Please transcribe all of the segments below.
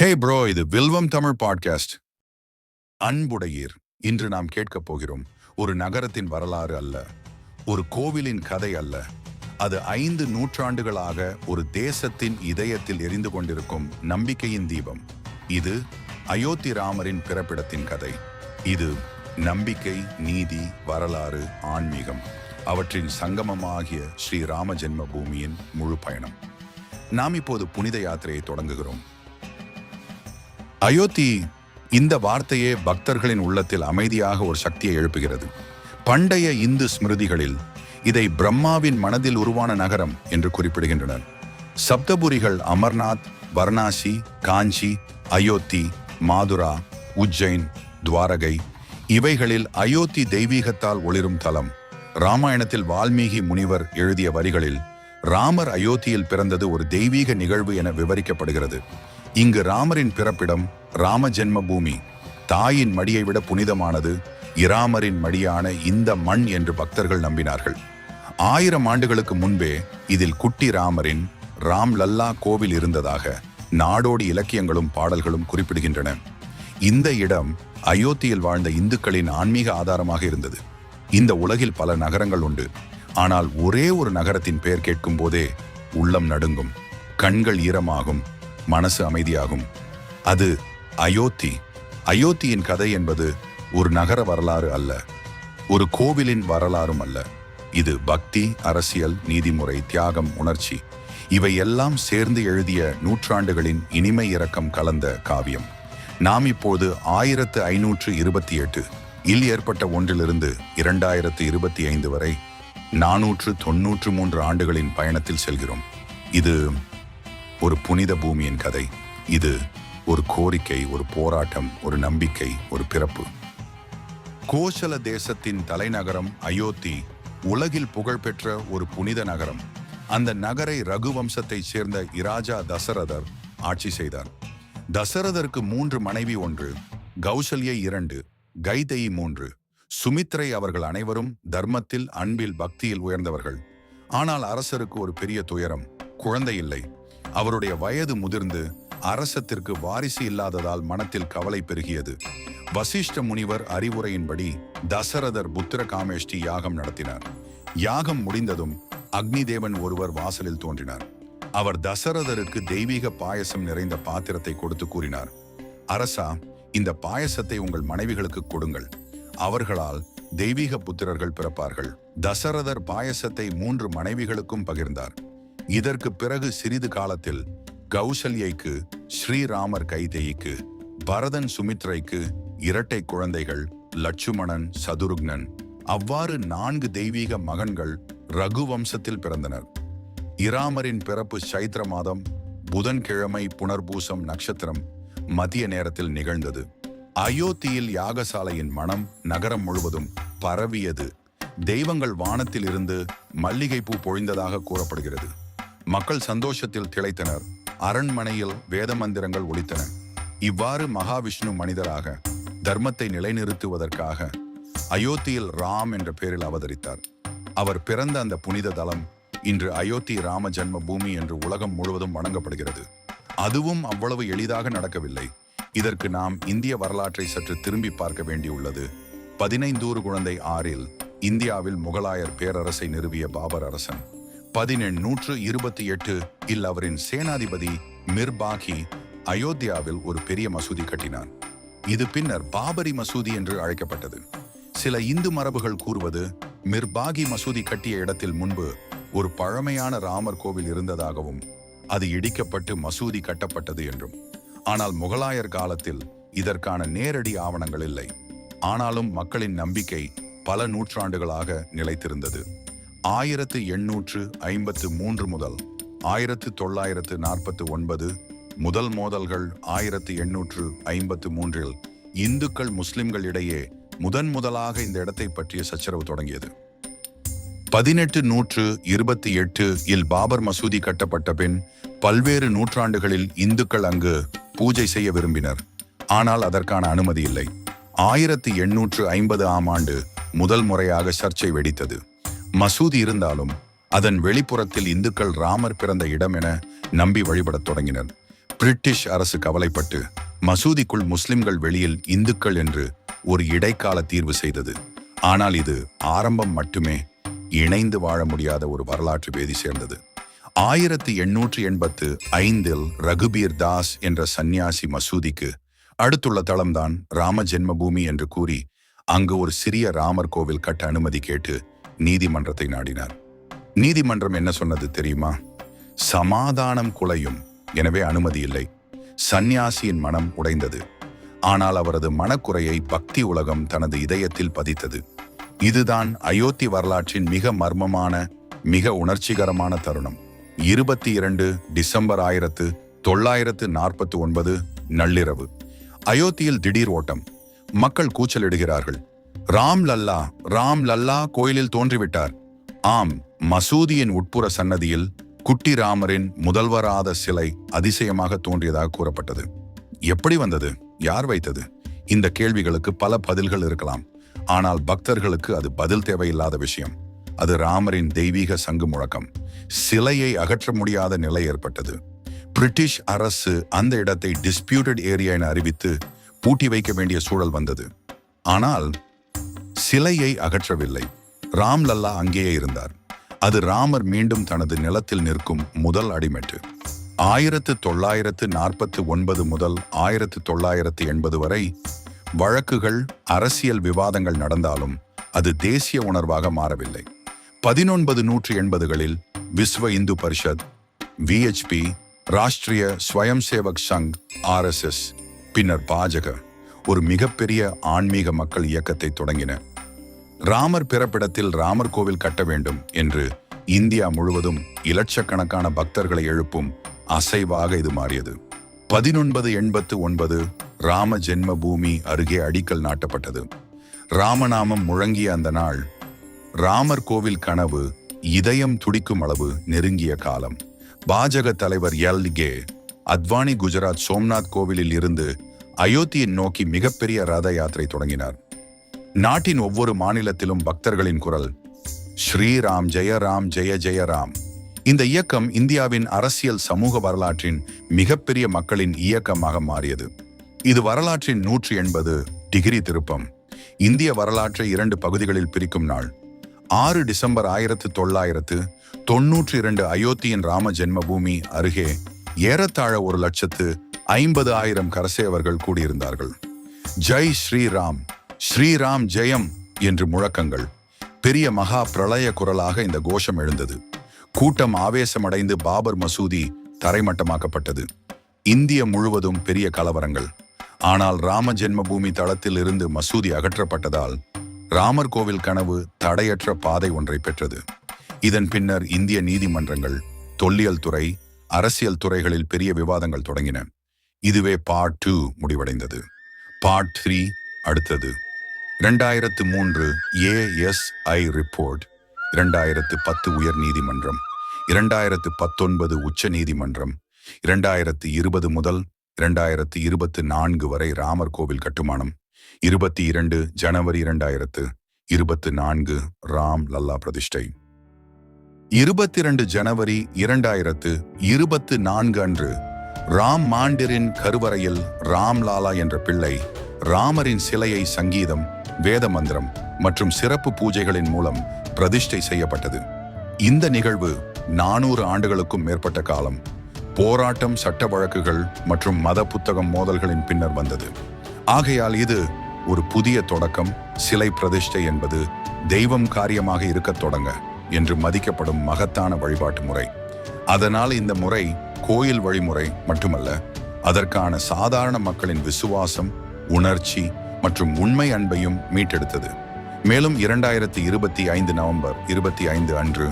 ஹே bro இது வில்வம் Tamil podcast. அன்புடையீர் இன்று நாம் கேட்கப் போகிறோம் ஒரு நகரத்தின் வரலாறு அல்ல ஒரு கோவிலின் கதை அல்ல அது ஐந்து நூற்றாண்டுகளாக ஒரு தேசத்தின் இதயத்தில் எரிந்து கொண்டிருக்கும் நம்பிக்கையின் தீபம். இது அயோத்தி ராமரின் பிறப்பிடத்தின் கதை. இது நம்பிக்கை நீதி வரலாறு ஆன்மீகம் அவற்றின் சங்கமமாகிய ஸ்ரீ ராம ஜென்ம பூமியின் முழு பயணம் நாம் இப்போது புனித யாத்திரையை தொடங்குகிறோம். அயோத்தி இந்த வார்த்தையே பக்தர்களின் உள்ளத்தில் அமைதியாக ஒரு சக்தியை எழுப்புகிறது. பண்டைய இந்து ஸ்மிருதிகளில் இதை பிரம்மாவின் மனதில் உருவான நகரம் என்று குறிப்பிடுகின்றனர். சப்தபுரிகள் அமர்நாத் வர்ணாசி காஞ்சி அயோத்தி மாதுரா உஜ்ஜைன் துவாரகை இவைகளில் அயோத்தி தெய்வீகத்தால் ஒளிரும் தலம். ராமாயணத்தில் வால்மீகி முனிவர் எழுதிய வரிகளில் ராமர் அயோத்தியில் பிறந்தது ஒரு தெய்வீக நிகழ்வு என விவரிக்கப்படுகிறது. இங்கு ராமரின் பிறப்பிடம் ராம ஜென்ம பூமி தாயின் மடியை விட புனிதமானது இராமரின் மடியான இந்த மண் என்று பக்தர்கள் நம்பினார்கள். ஆயிரம் ஆண்டுகளுக்கு முன்பே இதில் குட்டி ராமரின் ராம் லல்லா கோவில் இருந்ததாக நாடோடி இலக்கியங்களும் பாடல்களும் குறிப்பிடுகின்றன. இந்த இடம் அயோத்தியில் வாழ்ந்த இந்துக்களின் ஆன்மீக ஆதாரமாக இருந்தது. இந்த உலகில் பல நகரங்கள் உண்டு. ஆனால் ஒரே ஒரு நகரத்தின் பெயர் கேட்கும் போதே உள்ளம் நடுங்கும். கண்கள் ஈரமாகும். மனசு அமைதியாகும். அது அயோத்தி. அயோத்தியின் கதை என்பது ஒரு நகர வரலாறு அல்ல. ஒரு கோவிலின் வரலாறும் அல்ல. இது பக்தி அரசியல் நீதிமுறை தியாகம் உணர்ச்சி. இவை எல்லாம் சேர்ந்து எழுதிய நூற்றாண்டுகளின் இனிமை இறக்கம் கலந்த காவியம். நாம் இப்போது ஆயிரத்து ஐநூற்று இருபத்தி எட்டு இல் ஏற்பட்ட ஒன்றிலிருந்து இரண்டாயிரத்து இருபத்தி ஐந்து வரை நானூற்று தொன்னூற்று மூன்று ஆண்டுகளின் பயணத்தில் செல்கிறோம். இது ஒரு புனித பூமியின் கதை. இது ஒரு கோரிக்கை ஒரு போராட்டம் ஒரு நம்பிக்கை ஒரு பிறப்பு. கோசல தேசத்தின் தலைநகரம் அயோத்தி உலகில் புகழ்பெற்ற ஒரு புனித நகரம். அந்த நகரை ரகுவம்சத்தைச் சேர்ந்த இராஜா தசரதர் ஆட்சி செய்தார். தசரதருக்கு மூன்று மனைவி ஒன்று கௌசல்யை இரண்டு கைதை மூன்று. சுமித்ரை அவர்கள் அனைவரும் தர்மத்தில் அன்பில் பக்தியில் உயர்ந்தவர்கள். ஆனால் அரசருக்கு ஒரு பெரிய துயரம் குழந்தை இல்லை. அவருடைய வயது முதிர்ந்து அரசத்திற்கு வாரிசு இல்லாததால் மனத்தில் கவலை பெருகியது. வசிஷ்ட முனிவர் அறிவுரையின்படி தசரதர் புத்திர காமேஷ்டி யாகம் நடத்தினார். யாகம் முடிந்ததும் அக்னி தேவன் ஒருவர் வாசலில் தோன்றினார். அவர் தசரதருக்கு தெய்வீக பாயசம் நிறைந்த பாத்திரத்தை கொடுத்து கூறினார். அரசா இந்த பாயசத்தை உங்கள் மனைவிகளுக்கு கொடுங்கள். அவர்களால் தெய்வீக புத்திரர்கள் பிறப்பார்கள். தசரதர் பாயசத்தை மூன்று மனைவிகளுக்கும் பகிர்ந்தார். இதற்கு பிறகு சிறிது காலத்தில் கௌசல்யைக்கு ஸ்ரீராமர் கைதேயிக்கு பரதன் சுமித்ரைக்கு இரட்டை குழந்தைகள் லட்சுமணன் சதுருக்னன் அவ்வாறு நான்கு தெய்வீக மகன்கள் ரகு வம்சத்தில் பிறந்தனர். இராமரின் பிறப்பு சைத்திர மாதம் புதன்கிழமை புனர்பூசம் நட்சத்திரம் மதிய நேரத்தில் நிகழ்ந்தது. அயோத்தியில் யாகசாலையின் மனம் நகரம் முழுவதும் பரவியது. தெய்வங்கள் வானத்தில் இருந்து மல்லிகைப்பூ பொழிந்ததாக கூறப்படுகிறது. மக்கள் சந்தோஷத்தில் திளைத்தனர். அரண்மனையில் வேத மந்திரங்கள் ஒழித்தன இவ்வாறு மகாவிஷ்ணு மனிதராக தர்மத்தை நிலைநிறுத்துவதற்காக அயோத்தியில் ராம் என்ற பெயரில் அவதரித்தார். அவர் பிறந்த அந்த புனித தலம் இன்று அயோத்தி ராம ஜென்ம பூமி என்று உலகம் முழுவதும் வணங்கப்படுகிறது. அதுவும் அவ்வளவு எளிதாக நடக்கவில்லை. இதற்கு நாம் இந்திய வரலாற்றை சற்று திரும்பி பார்க்க வேண்டியுள்ளது. பதினைந்தூறு குழந்தை ஆறில் இந்தியாவில் முகலாயர் பேரரசை நிறுவிய பாபர் அரசன். பதினெண்ணூற்று இருபத்தி எட்டு இல் அவரின் சேனாதிபதி மிர்பாகி அயோத்தியாவில் ஒரு பெரிய மசூதி கட்டினார். இது பின்னர் பாபரி மசூதி என்று அழைக்கப்பட்டது. சில இந்து மரபுகள் கூறுவது மிர்பாகி மசூதி கட்டிய இடத்தில் முன்பு ஒரு பழமையான ராமர் கோவில் இருந்ததாகவும் அது இடிக்கப்பட்டு மசூதி கட்டப்பட்டது என்றும். ஆனால் முகலாயர் காலத்தில் இதற்கான நேரடி ஆவணங்கள் இல்லை. ஆனாலும் மக்களின் நம்பிக்கை பல நூற்றாண்டுகளாக நிலைத்திருந்தது. ஆயிரத்து எண்ணூற்று ஐம்பத்து மூன்று முதல் ஆயிரத்து தொள்ளாயிரத்து நாற்பத்து ஒன்பது முதல் மோதல்கள் ஆயிரத்து எண்ணூற்று ஐம்பத்து மூன்றில் இந்துக்கள் முஸ்லிம்கள் இடையே முதன் முதலாக இந்த இடத்தை பற்றிய சச்சரவு தொடங்கியது. பதினெட்டு நூற்று இருபத்தி எட்டு இல் பாபர் மசூதி கட்டப்பட்ட பின் பல்வேறு நூற்றாண்டுகளில் இந்துக்கள் அங்கு பூஜை செய்ய விரும்பினர். ஆனால் அதற்கான அனுமதி இல்லை. ஆயிரத்தி எண்ணூற்று ஐம்பது ஆம் ஆண்டு முதல் முறையாக சர்ச்சை வெடித்தது. மசூதி இருந்தாலும் அதன் வெளிப்புறத்தில் இந்துக்கள் ராமர் பிறந்த இடம் என நம்பி வழிபடத் தொடங்கினர். பிரிட்டிஷ் அரசு கவலைப்பட்டு மசூதிக்குள் முஸ்லிம்கள் வெளியில் இந்துக்கள் என்று ஒரு இடைக்கால தீர்வு செய்தது. ஆனால் இது ஆரம்பம் மட்டுமே இணைந்து வாழ முடியாத ஒரு வரலாற்று வேதி சேர்ந்தது. ஆயிரத்தி எண்ணூற்றி எண்பத்து ஐந்தில் ரகுபீர் தாஸ் என்ற சந்நியாசி மசூதிக்கு அடுத்துள்ள தளம்தான் ராம ஜென்மபூமி என்று கூறி அங்கு ஒரு சிறிய ராமர் கோவில் கட்ட அனுமதி கேட்டு நீதிமன்றத்தை நாடினார். நீதிமன்றம் என்ன சொன்னது தெரியுமா? சமாதானம் குலையும். எனவே அனுமதி இல்லை. சந்நியாசியின் மனம் உடைந்தது. ஆனால் அவரது மனக்குறையை பக்தி உலகம் தனது இதயத்தில் பதித்தது. இதுதான் அயோத்தி வரலாற்றின் மிக மர்மமான மிக உணர்ச்சிகரமான தருணம். இருபத்தி இரண்டு டிசம்பர் ஆயிரத்து தொள்ளாயிரத்து நாற்பத்தி ஒன்பது நள்ளிரவு. அயோத்தியில் திடீர் ஓட்டம். மக்கள் கூச்சலிடுகிறார்கள். ராம் லல்லா ராம் லல்லா கோயிலில் தோன்றிவிட்டார். ஆம் மசூதியின் உட்புற சன்னதியில் குட்டி ராமரின் முதல்வராத சிலை அதிசயமாக தோன்றியதாக கூறப்பட்டது. எப்படி வந்தது? யார் வைத்தது? இந்த கேள்விகளுக்கு பல பதில்கள் இருக்கலாம். ஆனால் பக்தர்களுக்கு அது பதில் தேவையில்லாத விஷயம். அது ராமரின் தெய்வீக சங்கு முழக்கம். சிலையை அகற்ற முடியாத நிலை ஏற்பட்டது. பிரிட்டிஷ் அரசு அந்த இடத்தை டிஸ்பியூட்டட் ஏரியா என அறிவித்து பூட்டி வைக்க வேண்டிய சூழல் வந்தது. ஆனால் சிலையை அகற்றவில்லை. ராம்லல்லா அங்கேயே இருந்தார். அது ராமர் மீண்டும் தனது நிலத்தில் நிற்கும் முதல் அடிமெட்டு. ஆயிரத்து தொள்ளாயிரத்து நாற்பத்து ஒன்பது முதல் ஆயிரத்து தொள்ளாயிரத்து எண்பது வரை வழக்குகள் அரசியல் விவாதங்கள் நடந்தாலும் அது தேசிய உணர்வாக மாறவில்லை. பதினொன்பது நூற்றி எண்பதுகளில் விஸ்வ Hindu Parishad VHP Rashtriya Swayamsevak Sangh RSS பின்னர் பாஜக ஒரு மிகப்பெரிய ஆன்மீக மக்கள் இயக்கத்தை தொடங்கின. ராமர் பிறப்பிடத்தில் ராமர் கோவில் கட்ட வேண்டும் என்று இந்தியா முழுவதும் இலட்சக்கணக்கான பக்தர்களை எழுப்பும் அசைவாக இது மாறியது. பதினொன்பது எண்பத்து ஒன்பது ராம ஜென்ம பூமி அருகே அடிக்கல் நாட்டப்பட்டது. ராமநாமம் முழங்கிய அந்த நாள் ராமர் கோவில் கனவு இதயம் துடிக்கும் அளவு நெருங்கிய காலம். பாஜக தலைவர் எல். கே. அத்வானி குஜராத் சோம்நாத் கோவிலில் இருந்து அயோத்தியை நோக்கி மிகப்பெரிய ரத யாத்திரை தொடங்கினார். நாட்டின் ஒவ்வொரு மாநிலத்திலும் பக்தர்களின் குரல். ஸ்ரீராம் ஜெயராம் ஜெய ஜெயராம் இந்த இயக்கம் இந்தியாவின் அரசியல் சமூக வரலாற்றின் மிகப்பெரிய மக்களின் இயக்கமாக மாறியது. இது வரலாற்றின் நூற்றி எண்பது டிகிரி திருப்பம். இந்திய வரலாற்றை இரண்டு பகுதிகளில் பிரிக்கும் நாள். ஆறு டிசம்பர் ஆயிரத்து தொள்ளாயிரத்து தொன்னூற்றி இரண்டு அயோத்தியின் ராம ஜென்மபூமி அருகே ஏறத்தாழ ஒரு லட்சத்து ஐம்பது ஆயிரம் கரசேவர்கள் கூடியிருந்தார்கள். ஜெய் ஸ்ரீராம். ஸ்ரீராம் ஜெயம் என்று முழக்கங்கள். பெரிய மகா பிரளய குரலாக இந்த கோஷம் எழுந்தது. கூட்டம் ஆவேசமடைந்து பாபர் மசூதி தரைமட்டமாக்கப்பட்டது. இந்திய முழுவதும் பெரிய கலவரங்கள். ஆனால் ராம ஜென்மபூமி தளத்தில் இருந்து மசூதி அகற்றப்பட்டதால் ராமர் கோவில் கனவு தடையற்ற பாதை ஒன்றை பெற்றது. இதன் பின்னர் இந்திய நீதிமன்றங்கள் தொல்லியல் துறை அரசியல் துறைகளில் பெரிய விவாதங்கள் தொடங்கின. இதுவே பார்ட் டூ முடிவடைந்தது. பார்ட் த்ரீ அடுத்தது. இரண்டாயிரத்து மூன்று ஏஎஸ்ஐ ரிப்போர்ட். இரண்டாயிரத்து பத்து உயர் நீதிமன்றம் இரண்டாயிரத்து பத்தொன்பது உச்ச நீதிமன்றம் இரண்டாயிரத்து இருபது முதல் இரண்டாயிரத்து இருபத்து நான்கு வரை ராமர் கோவில் கட்டுமானம். இருபத்தி இரண்டு ஜனவரி இரண்டாயிரத்து இருபத்து நான்கு ராம் லல்லா பிரதிஷ்டை. இருபத்தி இரண்டு ஜனவரி இரண்டாயிரத்து இருபத்து நான்கு அன்று ராம் மாண்டிரின் கருவறையில் ராம் லாலா என்ற பிள்ளை ராமரின் சிலையை சங்கீதம் வேத மந்திரம் மற்றும் சிறப்பு பூஜைகளின் மூலம் பிரதிஷ்டை செய்யப்பட்டது. இந்த நிகழ்வு நானூறு ஆண்டுகளுக்கும் மேற்பட்ட காலம் போராட்டம் சட்ட வழக்குகள் மற்றும் மத புத்தகம் மோதல்களின் பின்னர் வந்தது. ஆகையால் இது ஒரு புதிய தொடக்கம் சிலை பிரதிஷ்டை என்பது தெய்வம் காரியமாக இருக்கத் தொடங்க என்று மதிக்கப்படும் மகத்தான வழிபாட்டு முறை. அதனால் இந்த முறை கோயில் வழிமுறை மட்டுமல்ல அதற்கான சாதாரண மக்களின் விசுவாசம் உணர்ச்சி மற்றும் உண்மை அன்பையும் மீட்டெடுத்தது. மேலும் இரண்டாயிரத்தி இருபத்தி ஐந்து நவம்பர் இருபத்தி ஐந்து அன்று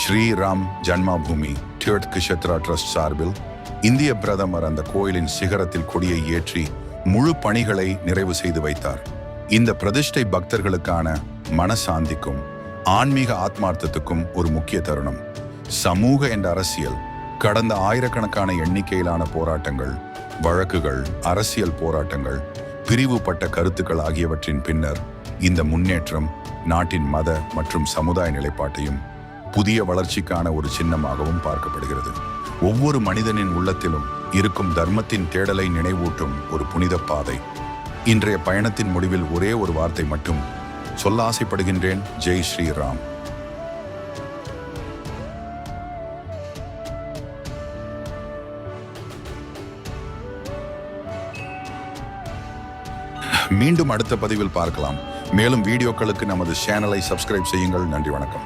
ஸ்ரீராம் ஜன்மாபூமி டியோட் கிஷத்ரா ட்ரஸ்ட் சார்பில் இந்திய பிரதமர் அந்த கோயிலின் சிகரத்தில் கொடியை ஏற்றி முழு பணிகளை நிறைவு செய்து வைத்தார். இந்த பிரதிஷ்டை பக்தர்களுக்கான மனசாந்திக்கும் ஆன்மீக ஆத்மார்த்தத்துக்கும் ஒரு முக்கிய தருணம். சமூக என்ற அரசியல் கடந்த ஆயிரக்கணக்கான எண்ணிக்கையிலான போராட்டங்கள் வழக்குகள் அரசியல் போராட்டங்கள் பிரிவுபட்ட கருத்துக்கள் ஆகியவற்றின் பின்னர் இந்த முன்னேற்றம் நாட்டின் மத மற்றும் சமுதாய நிலைப்பாட்டையும் புதிய வளர்ச்சிக்கான ஒரு சின்னமாகவும் பார்க்கப்படுகிறது. ஒவ்வொரு மனிதனின் உள்ளத்திலும் இருக்கும் தர்மத்தின் தேடலை நினைவூட்டும் ஒரு புனித பாதை. இன்றைய பயணத்தின் முடிவில் ஒரே ஒரு வார்த்தை மட்டும் சொல்ல ஆசைப்படுகின்றேன். ஜெய் ஸ்ரீராம். மீண்டும் அடுத்த பதிவில் பார்க்கலாம். மேலும் வீடியோக்களுக்கு நமது சேனலை சப்ஸ்கிரைப் செய்யுங்கள். நன்றி வணக்கம்.